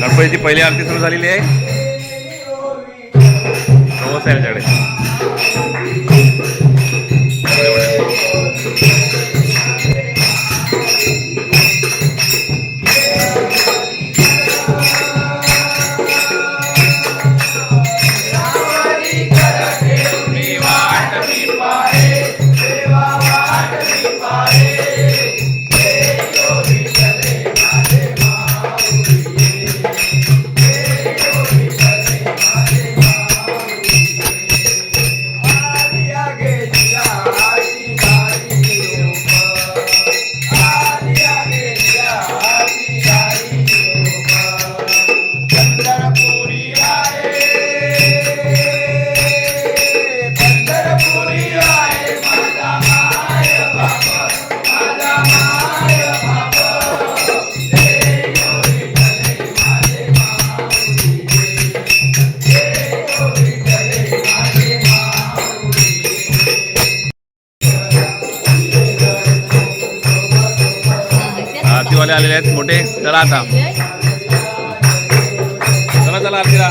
गणपतीची पहिली आरती सुरू झालेली आहे. नमस्कार आता. चला चला आरतीला.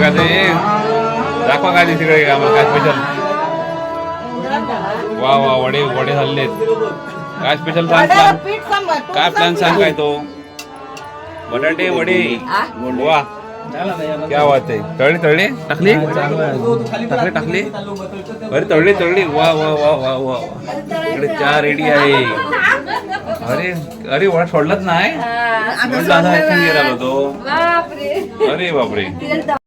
ते दाखवा काय ते तिकडे आम्हाला काय स्पेशल वा वा वडे वडे झालेत. काय स्पेशल सांग प्लॅन काय प्लॅन सांग काय तो? बटाटे वडे. वा. क्या बात आहे. तळली तळली? टाकली? टाकली टाकली? अरे तळली तळली. वा वा वा वा वा. इकडे चहा रेडी आहे. अरे अरे वडा सोडलाच नाही? होतो बापरे. अरे बापरे.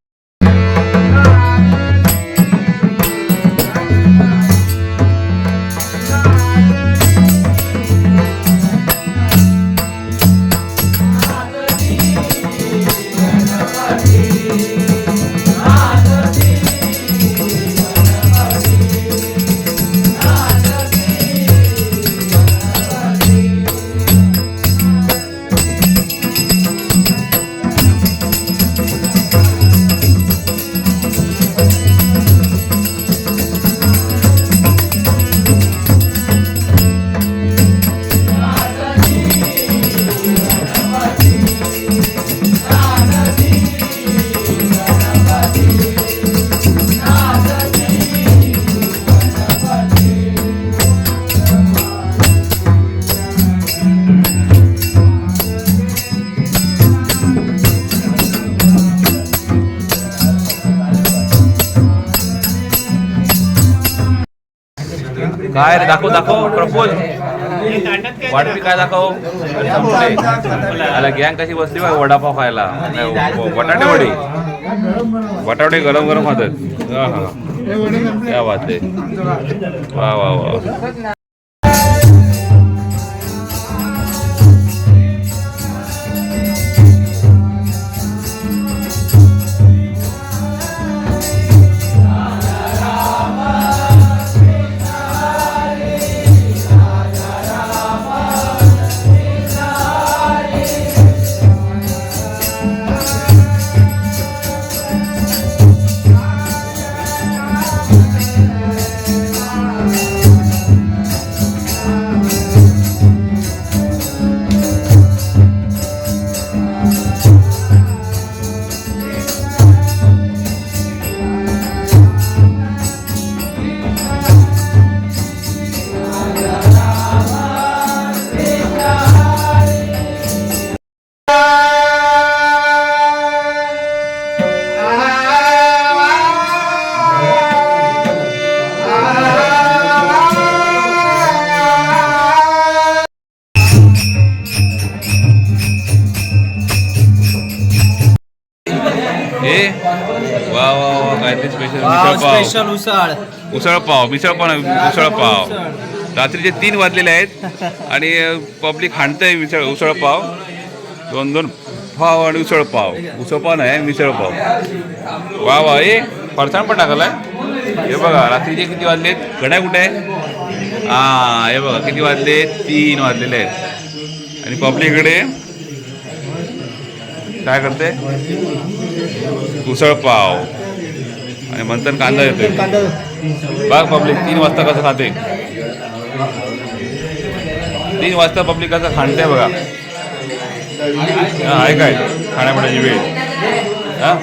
दाखव दाखव प्रपोज. वाटपी काय दाखव? गॅंग कशी बसली बघ वडापाव खायला? बटाटे वडे. बटाटे गरम गरम खातात. हा हा क्या बात आहे. वा वा वा. स्पेशल उसळ. उसळ पाव मिसळ पाव नाही, उसळ पाव. रात्रीचे तीन वाजलेले आहेत आणि पब्लिक हाणतंय मिसळ उसळ पाव. दोन दोन पाव आणि उसळ पाव. उसळ पाव नाही मिसळ पाव. वा वा ए फरसाण पण टाकलाय. हे बघा रात्रीचे किती वाजलेत? गड्या कुठे आहे? हा हे बघा किती वाजले? तीन वाजलेले आहेत. आणि पब्लिकडे काय करते उसळ पाव. आणि मंथन कांदा येतोय. बघ पब्लिक तीन वाजता कसं खाते? तीन वाजता पब्लिक कसं खाणते बघा. हा आहे काय? खाण्यापिण्याची वेळ. हा?